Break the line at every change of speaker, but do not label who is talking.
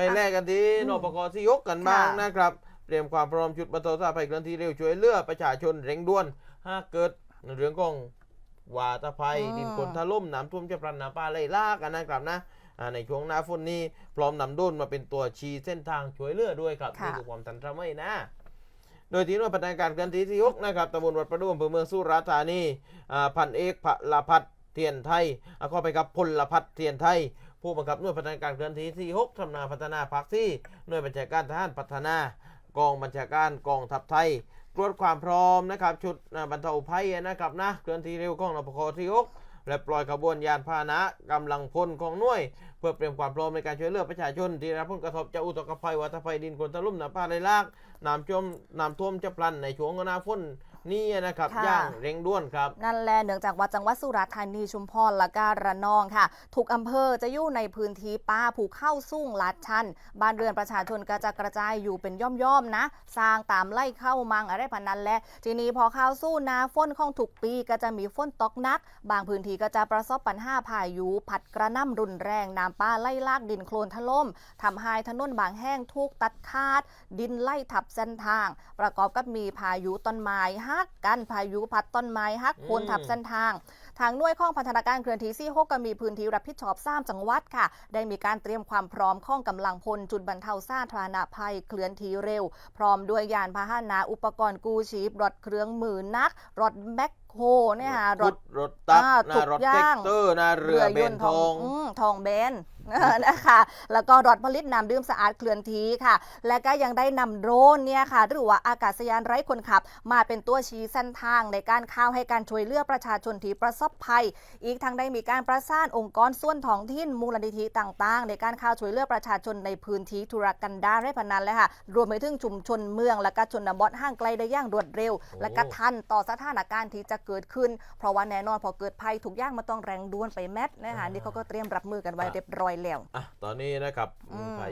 ไปแลกกันที่
อืม
นปกที่ยกกันบ้าง
ค่ะ
นะครับเตรียมความพร้อมชุดบรรเทาสาธารณภัยเคลื่อนที่เร็วช่วยเหลือประชาชนเร่งด่วนหากเกิดเรื่องของวาตภัยดินโคลนถล่มน้ำท่วมจะพลันน้ำป่าไหลหลากกันนะครับนะอ่าในช่วงหน้าฝนนี้พร้อมนำดุนมาเป็นตัวชี้เส้นทางช่วยเหลือด้วยครับ
ค่ะ
นี่คือความทันสมัยนะโดยที่หน่วยปฏิบัติการเคลื่อนที่ที่ยกนะครับตำบลวัดประดูอำเภอเมืองสุราษฎร์ธานีอ่าพันเอกพลพัฒน์เทียนไทยอ่าเข้าไปกับพลพัฒน์เทียนไทย ผู้บังคับหน่วยปฏิบัติการเคลื่อนที่ที่6ทำนาพัฒนาภาคที่หน่วยบัญชาการทหารพัฒนา กองบัญชาการกองทัพไทย ตรวจความพร้อมนะครับชุดบรรเทาภัยนะครับนะเคลื่อนที่เร็วของนปคที่6และปล่อยขบวนยานพาหนะกำลังพลของหน่วย เพื่อเตรียมความพร้อมในการช่วยเหลือประชาชนที่รับผลกระทบจากอุทกภัยวัฏภัยดินคลนถล่มน้ำป่าไหลหลากน้ำท่วมน้ำท่วมจะพลันในช่วงหน้าฝน นี้นะครับ
ค่ะ
อย่างเร่งด่วนครับ
นั่นแหละเนื่องจากว่าจังหวัดสุราษฎร์ธานีชุมพรและการระนองค่ะ ทุกอำเภอจะอยู่ในพื้นที่ป่าภูเข้าสูงลาดชัน บ้านเรือนประชาชนก็จะกระจายอยู่เป็นย่อมๆนะ สร้างตามไล่เข้ามังอะไรพันนั้นแหละ ทีนี้พอเข้าสู้นาฝนของทุกปีก็จะมีฝนตกหนัก บางพื้นที่ก็จะประสบปัญหาพายุผัดกระหน่ำรุนแรงน้ำป่าไล่ลากดินโคลนถล่มทำให้ถนนบางแห้งถูกตัดขาด ดินไล่ทับเส้นทาง ประกอบกับมีพายุต้นไม้ฮักกันพายุพัดต้นไม้ฮักโคนทับเส้นทาง ทางหน่วยข้องพัฒนาการเคลื่อนที่ซี่หกก็มีพื้นที่รับผิดชอบ3จังหวัดค่ะ ได้มีการเตรียมความพร้อมข้องกำลังพลจุดบรรเทาสาธารณภัยเคลื่อนที่เร็ว พร้อมด้วยยานพาหนะอุปกรณ์กู้ชีพรถเครื่องมือนักรถแมคโฮเนี่ยค่ะรถ
รถตัก
อ่า
นะ
ทุก
รถ
อย่
เท็า
กง
เตอร์นะเรือเบนทอง
มทองเบนนะคะ แล้วก็รถผลิตน้ำดื่มสะอาดเคลื่อนที่ค่ะ และก็ยังได้นำโดรนเนี่ยค่ะ หรือว่าอากาศยานไร้คนขับ มาเป็นตัวชี้เส้นทางในการเข้าให้การช่วยเหลือประชาชนที่ประสบภัย อีกทั้งได้มีการประสานองค์กรส่วนท้องถิ่นมูลนิธิต่างๆ ในการเข้าช่วยเหลือประชาชนในพื้นที่ธุรกันดารให้พนันเลยค่ะ รวมไปถึงชุมชนเมือง และก็ชนบทห่างไกลได้อย่างรวดเร็ว และก็ทันต่อสถานการณ์ที่จะเกิดขึ้น เพราะว่าแน่นอนพอเกิดภัยทุกอย่างมันต้องแรงด่วนไปแมทนะคะนี่เขาก็เตรียมรับมือกันไว้เรียบร้อยแล้ว
อะตอนนี้นะครับ
อืม
พา